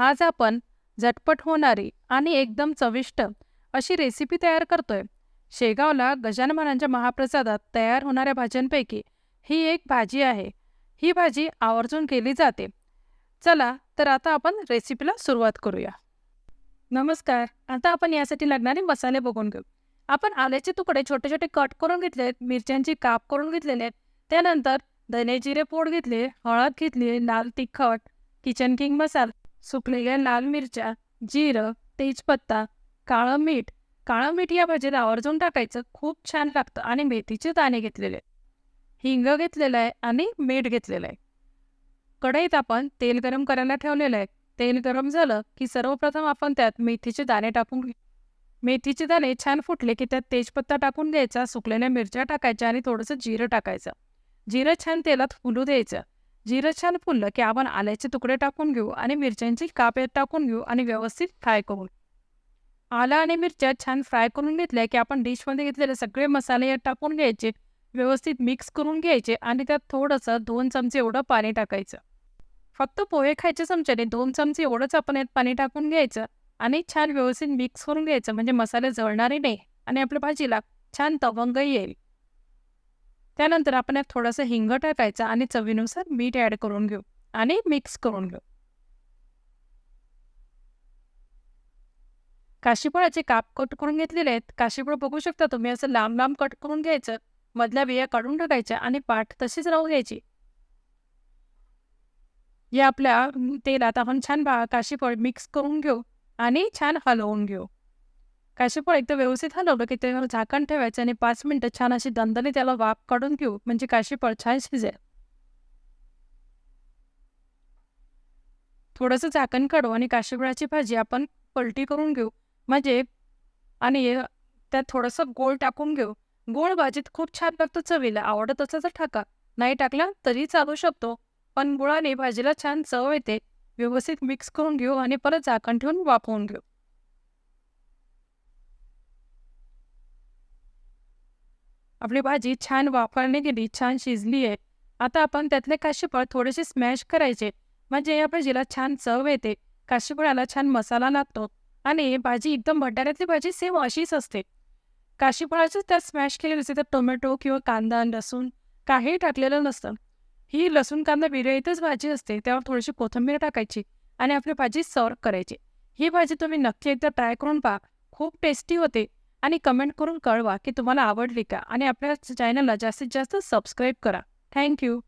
आज आपण झटपट होणारी आणि एकदम चविष्ट अशी रेसिपी तयार करतोय. शेगावला गजानमानांच्या महाप्रसादात तयार होणाऱ्या भाज्यांपैकी ही एक भाजी आहे. ही भाजी आवर्जून केली जाते. चला तर आता आपण रेसिपीला सुरुवात करूया. नमस्कार. आता आपण यासाठी लागणारे मसाले बघून घेऊ. आपण आल्याचे तुकडे छोटे छोटे कट करून घेतले आहेत. मिरच्यांची काप करून घेतलेले आहेत. त्यानंतर धने जिरे पोड घेतले हळद घेतली लाल तिखट किचन किंग मसाला सुकलेल्या लाल मिरच्या जिरं तेजपत्ता काळं मीठ. काळं मीठ या भाजीत आवर्जून टाकायचं. खूप छान लागतं आणि मेथीचे दाणे घेतलेले. हिंग घेतलेलं आहे आणि मीठ घेतलेलं आहे. कढईत आपण तेल गरम करायला ठेवलेलं आहे. तेल गरम झालं की सर्वप्रथम आपण त्यात मेथीचे दाणे टाकून घे. मेथीचे दाणे छान फुटले की त्यात तेजपत्ता टाकून द्यायचा सुकलेल्या मिरच्या टाकायच्या आणि थोडंसं जिरं टाकायचं. जिरं छान तेलात फुलू द्यायचं. जिरं छान फुललं की आपण आल्याचे तुकडे टाकून घेऊ आणि मिरच्यांची काप टाकून घेऊ आणि व्यवस्थित फ्राय करू. आला आणि मिरच्या छान फ्राय करून घेतल्या की आपण डिशमध्ये घेतलेले सगळे मसाले यात टाकून घ्यायचे व्यवस्थित मिक्स करून घ्यायचे आणि त्यात थोडंसं दोन चमचे एवढं पाणी टाकायचं. फक्त पोहे खायच्या चमच्याने दोन चमचे एवढंच आपण यात पाणी टाकून घ्यायचं आणि छान व्यवस्थित मिक्स करून घ्यायचं म्हणजे मसाले जळणारे नाही आणि आपल्या भाजीला छान तवंगही येईल. त्यानंतर आपण यात थोडंसं हिंग टाकायचं आणि चवीनुसार मीठ ॲड करून घेऊ आणि मिक्स करून घेऊ. काशीफळाचे काप कट करून घेतलेले आहेत. काशीफळ बघू शकता तुम्ही असं लांब लांब कट करून घ्यायचं. मधल्या बिया काढून टाकायच्या आणि पाठ तशीच राहू द्यायची. या आपल्या तेलात आपण छान भा काशीफळ मिक्स करून घेऊ आणि छान हलवून घेऊ. काशीफळ एकदा व्यवस्थित हलवलं की त्यावर झाकण ठेवायचं आणि पाच मिनिटं छान अशी दंदने त्याला वाफ काढून घेऊ म्हणजे काशीफळ छान शिजेल. थोडंसं झाकण काढू आणि काशीफळाची भाजी आपण पलटी करून घेऊ. म्हणजे आणि त्यात थोडंसं गोळ टाकून घेऊ. गोळ भाजीत खूप छान लागतं चवीला. आवडत असेल तर टाका. नाही टाकला तरी चालू शकतो. पण गुळाने भाजीला छान चव येते. व्यवस्थित मिक्स करून घेऊ आणि परत झाकण ठेवून वाफवून घेऊ. आपली भाजी छान वापरली गेली छान शिजली आहे. आता आपण त्यातले काशीफळ थोडेसे स्मॅश करायचे. म्हणजे या भाजीला छान चव येते. काशीफळाला छान मसाला लागतो. आणि भाजी एकदम भंडाऱ्यातली भाजी सेम अशीच असते. काशीफळाचं त्यात स्मॅश केलेलं असते तर टोमॅटो किंवा कांदा लसूण काही टाकलेलं नसतं. ही लसूण कांदा विरहितच भाजी असते. त्यावर थोडीशी कोथिंबीर टाकायची आणि आपली भाजी सर्व करायची. ही भाजी तुम्ही नक्की एकदा ट्राय करून पहा. खूप टेस्टी होते. आणि कमेंट करून कळवा की तुम्हाला आवडली का? आणि आपल्या चॅनलला जास्तीत जास्त सबस्क्राईब करा. थँक्यू